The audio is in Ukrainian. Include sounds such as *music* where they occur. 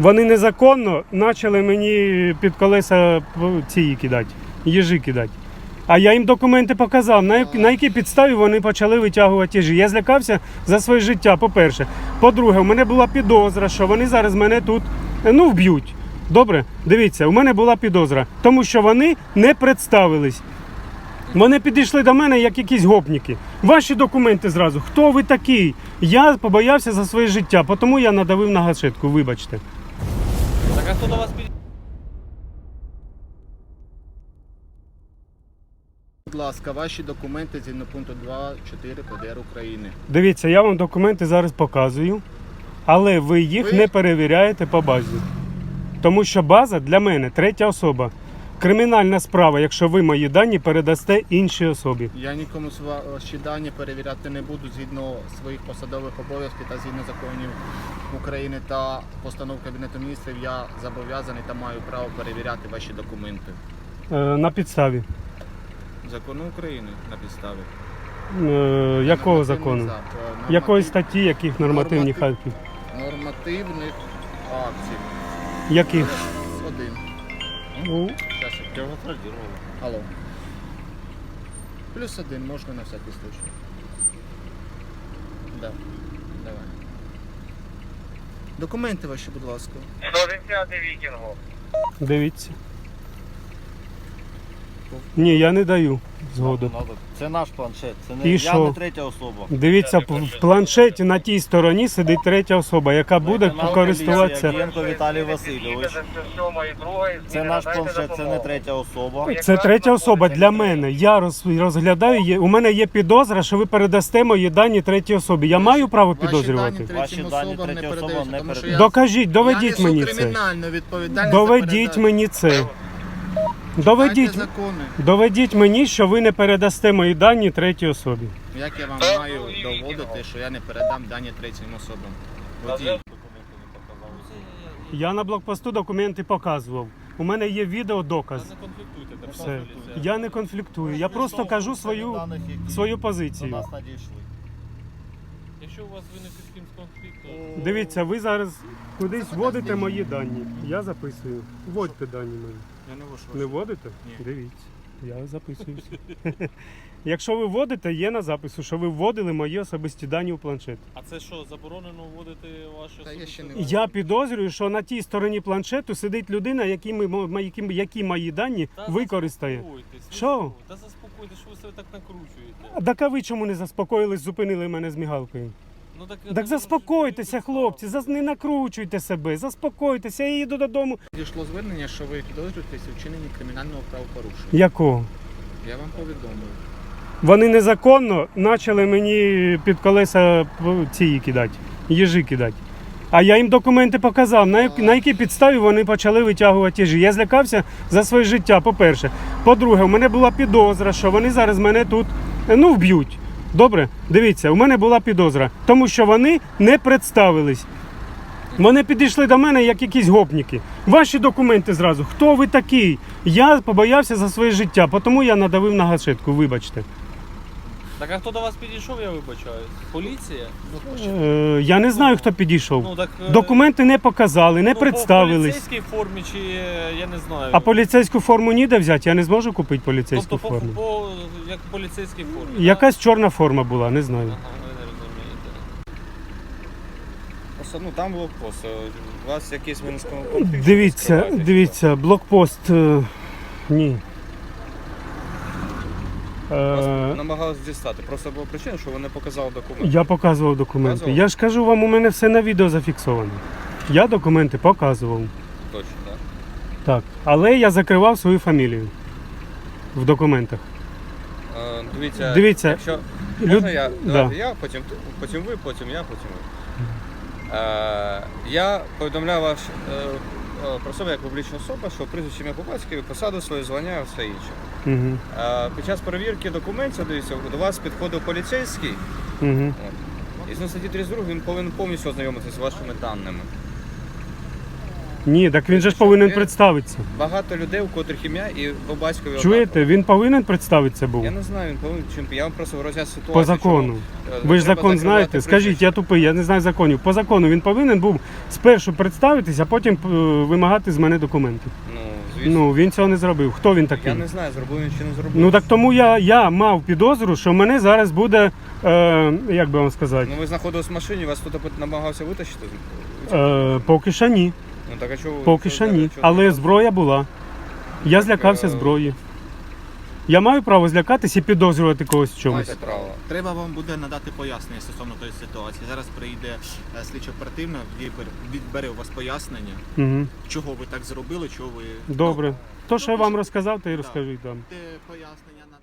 Вони незаконно почали мені під колеса ці кидати, їжі кидати. А я їм документи показав, на, на якій підставі вони почали витягувати їжі. Я злякався за своє життя, по-перше. По-друге, у мене була підозра, що вони зараз мене тут ну, вб'ють. Добре, дивіться, у мене була підозра, тому що вони не представились. Вони підійшли до мене як якісь гопніки. Ваші документи зразу. Хто ви такий? Я побоявся за своє життя, тому я надавив на гашетку, вибачте. Хто до вас підійшов? Будь ласка, ваші документи згідно пункту 2.4 ПДР України. Дивіться, я вам документи зараз показую, але ви їх Ви- не перевіряєте по базі. Тому що база для мене третя особа. Кримінальна справа, якщо ви мої дані передасте іншій особі. Я нікому сва- ваші дані перевіряти не буду згідно своїх посадових обов'язків та згідно законів України та постанов Кабінету міністрів. Я зобов'язаний та маю право перевіряти ваші документи. Е, на підставі. Закону України на підставі. Е, якого закону? зап- е, норматив- Якої статті, яких нормативних Норматив- актів? Нормативних актів. Яких? Один. Ну, Зараз я. Алло. Плюс один можна на всякий случай. Да. Давай. Документи ваші, будь ласка. 110 вікінгу. дивіться. Ні, я не даю згоду. Це наш планшет, це І не що? я не третя особа. Дивіться, в планшеті на тій стороні сидить третя особа, яка буде Лейтенант користуватися. поліції Віталій Васильович. Це наш планшет, це не третя особа. Це третя особа для мене. Я роз- розглядаю. є- У мене є підозра, що ви передасте мої дані третій особі. Я маю право підозрювати. дані Ваші третім дані особам не третя особа передаються, не тому що Докажіть, доведіть я несу мені це. кримінальну відповідальність. Доведіть мені це. Доведіть, закони. доведіть мені, що ви не передасте мої дані третій особі. Як я вам маю доводити, що я не передам дані третім особам? Водій. Я на блокпосту документи показував. У мене є відео доказ. Не конфліктуйте, так Все. Я не конфліктую. Я просто кажу свою Даних, які свою До позицію. нас надійшли. Якщо у вас виник з кимсь конфлікт, то Дивіться, ви зараз кудись вводите мої дані. Я записую. Вводьте дані мої. Я не вишу. Не вводите? Ні. Дивіться. Я записуюся. *laughs* Якщо ви вводите, є на запису, що ви вводили мої особисті дані у планшет. а це що, заборонено вводити ваші Та я ще не Я підозрюю, що на тій стороні планшету сидить людина, які, ми, мо- які, які мої дані Та використає. заспокойтесь, ви Що? Та заспокойтесь, що ви себе так накручуєте. Так а ви чому не заспокоїлись, зупинили мене з мігалкою? Ну, так, Так заспокойтеся, хлопці, зас- не накручуйте себе, заспокойтеся, я їду додому. Дійшло звернення, що ви підозрюєтеся у вчиненні кримінального правопорушення. Якого? Я вам повідомив. Вони незаконно почали мені під колеса п- ці кидати, їжі кидати. А я їм документи показав, на, як- на якій підставі вони почали витягувати їжі. Я злякався за своє життя, по-перше. По-друге, у мене була підозра, що вони зараз мене тут е, ну, вб'ють. Добре, дивіться, у мене була підозра, тому що вони не представились. Вони підійшли до мене як якісь гопніки. Ваші документи зразу. Хто ви такий? Я побоявся за своє життя, тому я надавив на гашетку, вибачте. Так а хто до вас підійшов, я вибачаюсь? Поліція? Е, я не знаю, хто підійшов. Ну, так, е, Документи не показали, не ну, По представились. поліцейській формі чи е, я не знаю. А поліцейську форму ніде взяти? Я не зможу купити поліцейську тобто по, форму. по, як поліцейській формі. да? Якась чорна форма була, не знаю. Ага, ви не розумієте. Просто, ну там блокпост. У вас якийсь конфлікт? Дивіться, дивіться, блокпост. е, ні. Вас Е, намагалися дістати. Просто була причина, що ви не показали документи. я показував документи. Показував? Я ж кажу вам, у мене все на відео зафіксовано. Я документи показував. Точно, так. Так. Але я закривав свою фамілію в документах. Е, дивіться, Дивіться, якщо Люд... можна я, Да. давайте я, потім, ти- потім ви, потім я, потім ви. Е, я повідомляю вас е, е, про себе як публічна особа, що прізвище ім'я по батькові, посаду своє звання і все інше. Угу. Е, під час перевірки документів, дивіться, до вас підходив поліцейський, Угу. і з статті 32 він повинен повністю ознайомитися з вашими даними. Ні, так він же ж повинен представитися. Багато людей, у котрих ім'я і по батькові Чуєте, він повинен представитися був Я не знаю, він повинен чим я вам просто роз'ясню ситуацію. по закону. чому, е, Ви ж треба закон закривати знаєте. Скажіть, я тупий, я не знаю законів. По закону він повинен був спершу представитися, а потім е, вимагати з мене документи. Ну, звісно. Ну він цього не зробив. Хто він такий? я не знаю, зробив він чи не зробив. Ну так тому я, я мав підозру, що мене зараз буде, е, як би вам сказати, Ну ви знаходились в машині, вас хтось намагався витащити? е, поки що ні. Ну так а чого ви- Поки що ні. чого- Але зброя була. Я злякався е, зброї. Я маю право злякатись і підозрювати когось в чомусь. Маєте право. Треба вам буде надати пояснення стосовно тої ситуації. Зараз прийде е, слідчо оперативно, відбер- відбере у вас пояснення, Угу. чого ви так зробили, чого ви Добре. То, що я вам розказав, то і Да. розкажіть там. Те пояснення на